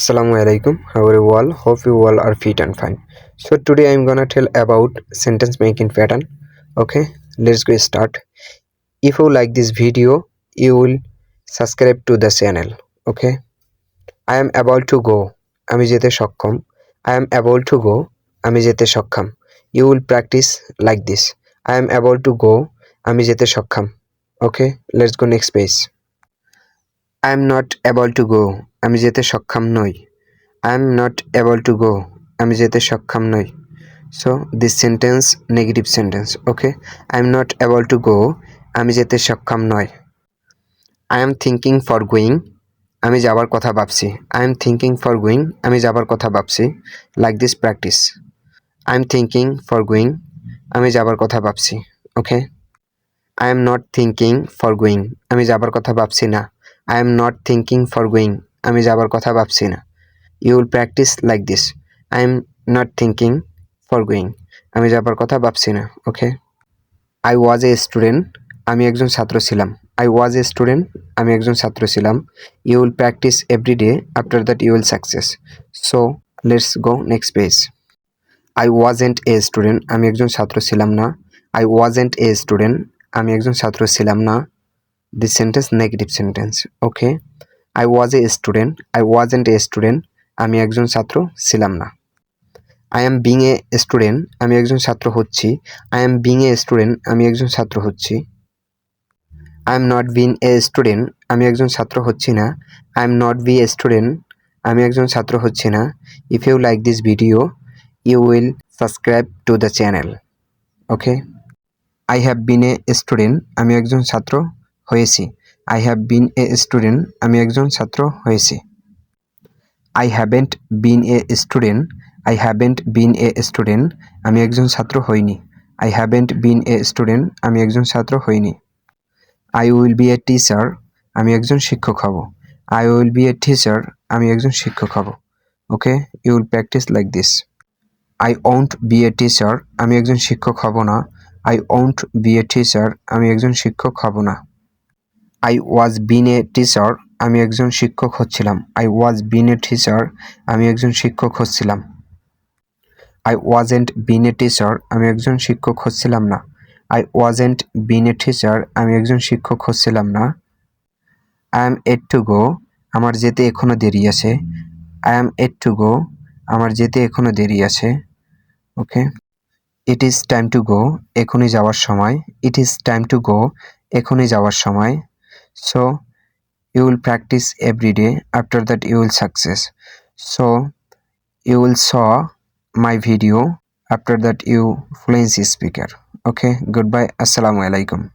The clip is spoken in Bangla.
Assalamu alaikum. How are you all? Hope you all are fit and fine. So today I'm gonna tell about sentence making pattern. Okay, let's go start. If you like this video, you will subscribe to the channel. Okay. I am able to go. আমি যেতে সক্ষম I am able to go. আমি যেতে সক্ষম You will practice like this. I am able to go. আমি যেতে সক্ষম Okay, let's go next page. I am not able to go. আমি যেতে সক্ষম নই। I am not able to go আমি যেতে সক্ষম নই। So this sentence negative sentence okay I am not able to go আমি যেতে সক্ষম নয় I am thinking for going আমি যাবার কথা ভাবছি। I am thinking for going আমি যাবার কথা ভাবছি। Like this practice I am thinking for going আমি যাবার কথা ভাবছি okay I am not thinking for going আমি যাবার কথা ভাবছি না। I am not thinking for going আমি যাবার কথা ভাবছি না। You will practice like this I am not thinking for going আমি যাবার কথা ভাবছি না ওকে আই ওয়াজ এ স্টুডেন্ট আমি একজন ছাত্র ছিলাম। আই ওয়াজ এ স্টুডেন্ট আমি একজন ছাত্র ছিলাম। You will practice every day after that you will success so let's go next page I wasn't a student আমি একজন ছাত্র ছিলাম না। আই ওয়াজেন্ট এ স্টুডেন্ট আমি একজন ছাত্র ছিলাম না। This sentence negative sentence okay I was a student I wasn't a student আমি একজন ছাত্র ছিলাম না। I am being a student আমি একজন ছাত্র হচ্ছি। I am being a student আমি একজন ছাত্র হচ্ছি। I am not been a student আমি একজন ছাত্র হচ্ছি না। I am not be a student আমি একজন ছাত্র হচ্ছি না। If you like this video you will subscribe to the channel okay I have been a student আমি একজন ছাত্র হয়েছি। I have been a student আমি একজন ছাত্র হয়েছি। I haven't been a student I haven't been a student আমি একজন ছাত্র হইনি। I haven't been a student আমি একজন ছাত্র হইনি। I will be a teacher আমি একজন শিক্ষক হব। I will be a teacher আমি একজন শিক্ষক হব। Okay you will practice like this I won't be a teacher আমি একজন শিক্ষক হব না। I won't be a teacher আমি একজন শিক্ষক হব না। I was bin a teacher আমি একজন শিক্ষক হচ্ছিলাম। I was bin a teacher আমি একজন শিক্ষক হচ্ছিলাম। I wasn't been a teacher আমি একজন শিক্ষক হচ্ছিলাম না। I wasn't been a teacher আমি একজন শিক্ষক হচ্ছিলাম না। I am yet to go আমার যেতে এখনও দেরি আছে। I am yet to go আমার যেতে এখনও দেরি আছে। Okay it is time to go এখনই যাওয়ার সময়। It is time to go এখনই যাওয়ার সময়। So you will practice every day. After that you will success. So you will saw my video. After that you fluency speaker. Okay goodbye. Assalamu alaikum